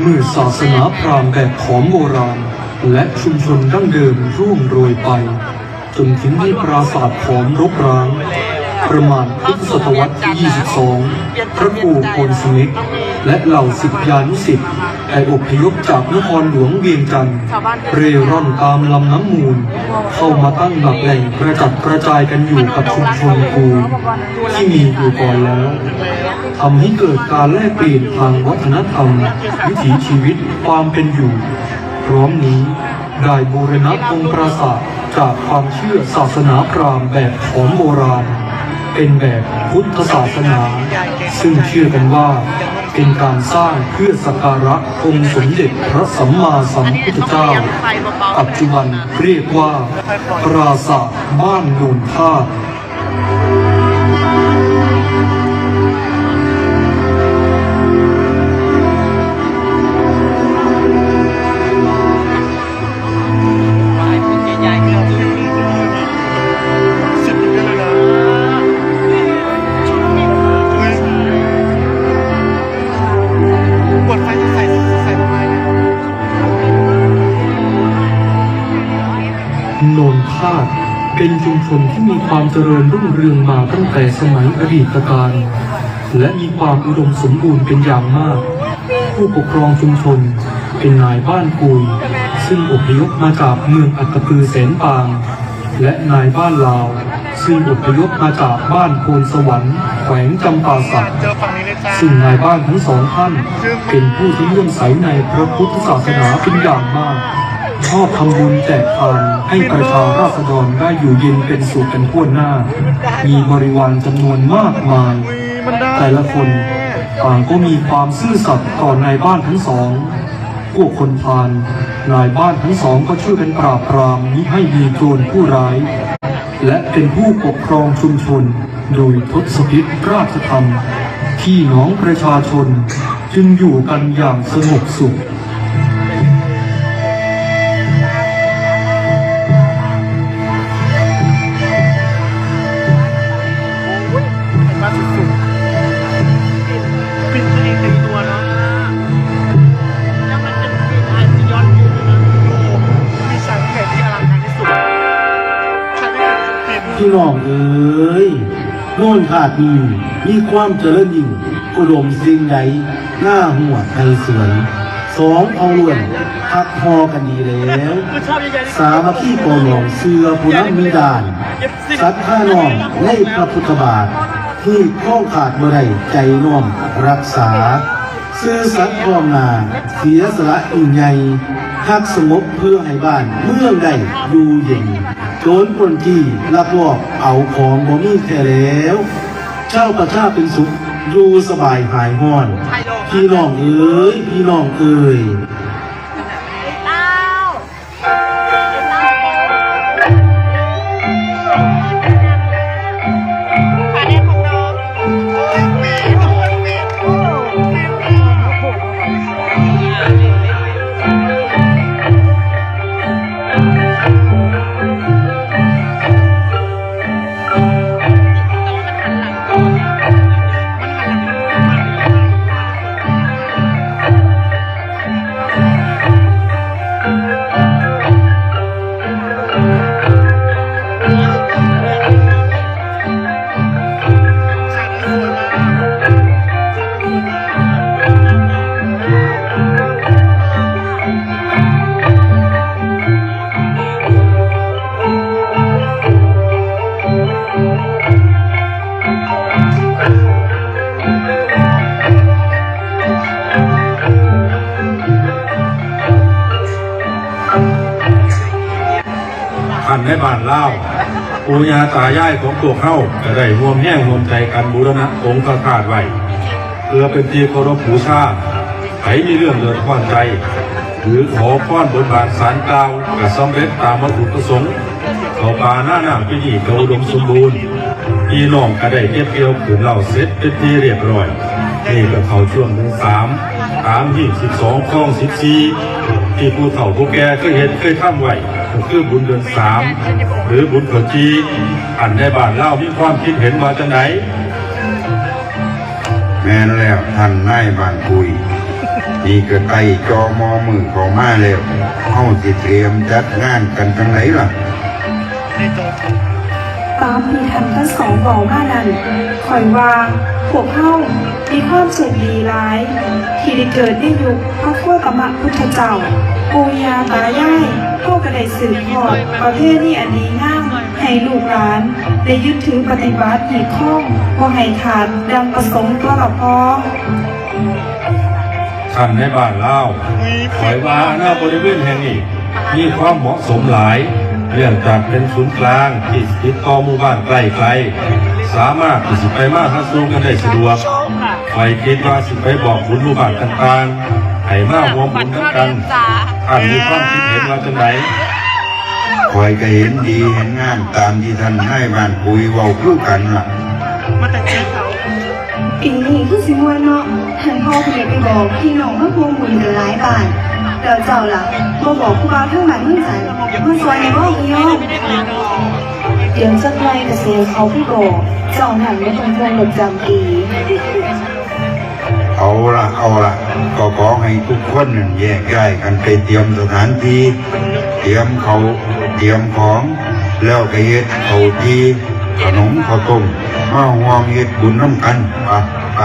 เมื่อศาสนาพราหมณ์แบบขอมโบราณ และชุมชนดั้งเดิมร่วงโรยไป จนถึงที่ปราสาทขอมรกร้าง ประมาณพุทธศตวรรษที่ 22 พระครูพลสมิทธิ์และเหล่าศิษยานุศิษย์ได้อพยพจากนครหลวงเวียงจันทร์เร่ร่อนตามลำน้ำมูล เข้ามาตั้งหลักแหล่งกระจัดกระจายกันอยู่กับชุมชนกูที่มีอยู่ก่อนแล้ว ทำให้เกิดการแลกเปลี่ยนทางวัฒนธรรม วิถีชีวิตความเป็นอยู่ พร้อมนี้ได้บูรณะองค์ปราสาทจากความเชื่อศาสนาพราหมณ์แบบของโบราณ เป็นแบบพุทธศาสนา ซึ่งเชื่อกันว่าเป็นการสร้างเพื่อสักการะองค์สมเด็จพระสัมมาสัมพุทธเจ้า ปัจจุบันเรียกว่า ปราสาทบ้านโนนท่า โนนทาตเป็นชุมชนที่มีความเจริญรุ่งเรืองมาตั้งแต่สมัยอดีตการ และมีความอุดมสมบูรณ์เป็นอย่างมาก ผู้ปกครองชุมชนเป็นนายบ้านกุย ซึ่งอพยพมาจากเมืองอัตตปือแสนปาง และนายบ้านลาว ซึ่งอพยพมาจากบ้านโพนสวรรค์แขวงจำปาสักซึ่งนายบ้านทั้งสองท่าน เป็นผู้ที่เลื่อมใสในพระพุทธศาสนาเป็นอย่างมาก ชอบทำบุญแจกทานให้ประชาราษฎรได้อยู่เย็นเป็นสุขกันทั่วหน้า มีบริวารจำนวนมากมาย แต่ละคนต่างก็มีความซื่อสัตย์ต่อนายบ้านทั้งสอง พวกคนพาลนายบ้านทั้งสองก็ช่วยกันปราบปรามมิให้มีโจรผู้ร้าย และเป็นผู้ปกครองชุมชน โดยทศพิษราชธรรม ที่น้องประชาชนจึงอยู่กันอย่างสงบสุข พี่น้องเอ๋ยโน่นขาดมีมีความเจริญยิ่งอุดมสิ่งใดหน้าหัวไทยสวยสองเอาล้วนพักพอกันดีแล้ว สามัคคีปอหลงเสือผู้นั้นมีดานสัตว์ข้าน้อมในพระพุทธบาทที่ข้องขาดเมื่อไรใจน้อมรักษา ซื่อสัตย์พร้อมา เสียสละอิ่งใหญ่ฮักสงบเพื่อให้บ้านเมืองใดอยู่เย็นโจนปล้นจี้ลักลอบเอาของบ่มีแท่แล้วเจ้าประชาเป็นสุขอยู่สบายหายห้อน พี่น้องเอ้ยพี่น้องเอ้ย ในบ้านเล่าปู่ย่าตายายของตัวเข้าจะได้รวมแห้งรวมใจกันบูรณะองค์พระธาตุไว้เพื่อเป็นที่เคารพบูชาใครมีเรื่องเดือดร้อนใจ หรือขอพรบนบานสารกล่าวกับสำเร็จตามวัตถุประสงค์เขาปาหน้าหน้าพิธีกอุดมสมบูรณ์พี่น้องก็ได้เก็บเกี่ยวขืนเหล่าเสร็จเป็นที่เรียบร้อยนี่ก็เข้าช่วงหนึ่สามตามที่สิบสองข้องสิบสี่ที่ผู้เฒ่าผู้แก่เคยเห็นเคยทำไว้ ก็คือบุญเดือนสามหรือบุญขจีอันในบ้านเล่ามีความคิดเห็นมาจากไหน แม่นแล้วท่านนายบ้านคุยนี่ก็ใกล้จอมอมือของมาแล้วเฮาสิเตรียมจัดงานกันจังไหนล่ะในโจทย์ตามที่ท่านทั้งสองบอกมานั้นคอยว่าพวกเฮามีความสุขดีหลาย ที่ได้เกิดในยุคพระโคตมะพุทธเจ้า ปูยาตายายเฮาก็ได้สืบทอดประเพณีอันดีงามให้ลูกหลาน ได้ยึดถือปฏิบัติหีบข้องบ่ให้ขาดดังประสงค์ตัวละพอท่านในบ้านเล่าคอยว่าหน้าบริเวณแห่งนี้ มีความเหมาะสมหลาย เรื่องจากเป็นศูนย์กลางที่ติดต่อหมู่บ้านใกล้ๆสามารถที่สิไปมาหาสู่กันได้สะดวกไฟคิดว่าสิไปบอกบุญหมู่บ้านต่างๆให้มาร่วมบุญนำกัน ท่านมีความคิดเห็นว่าจังไหนคอยก็เห็นดีเห็นงามตามที่ท่านให้บ้านคุยเว้าคือกันล่ะมาแต่งงานเขาปีนี้คือสิมวนเนาะท่านพ่อเพิ่นได้ไปบอกพี่น้องมาพวงบุญกันหลายบ้านแล้วเจ้าล่ะบ่บอกผู้บ่าวทั้งบ้านเมืองไสมาซอยในบ่อีน้องเดี๋ยวสักไรกเกษตรเขาพี่บอกเจ้าหันไม่ตรงพวงหลบจำปี เอาละเอาละก็ขอให้ทุกคนแยกย้ายกันไปเตรียมสถานที่เตรียมเขาเตรียมของ แล้วก็เฮ็ดเขาทีขนมข้าวต้มมาหวงเฮ็ดบุญน้ำกันไปไป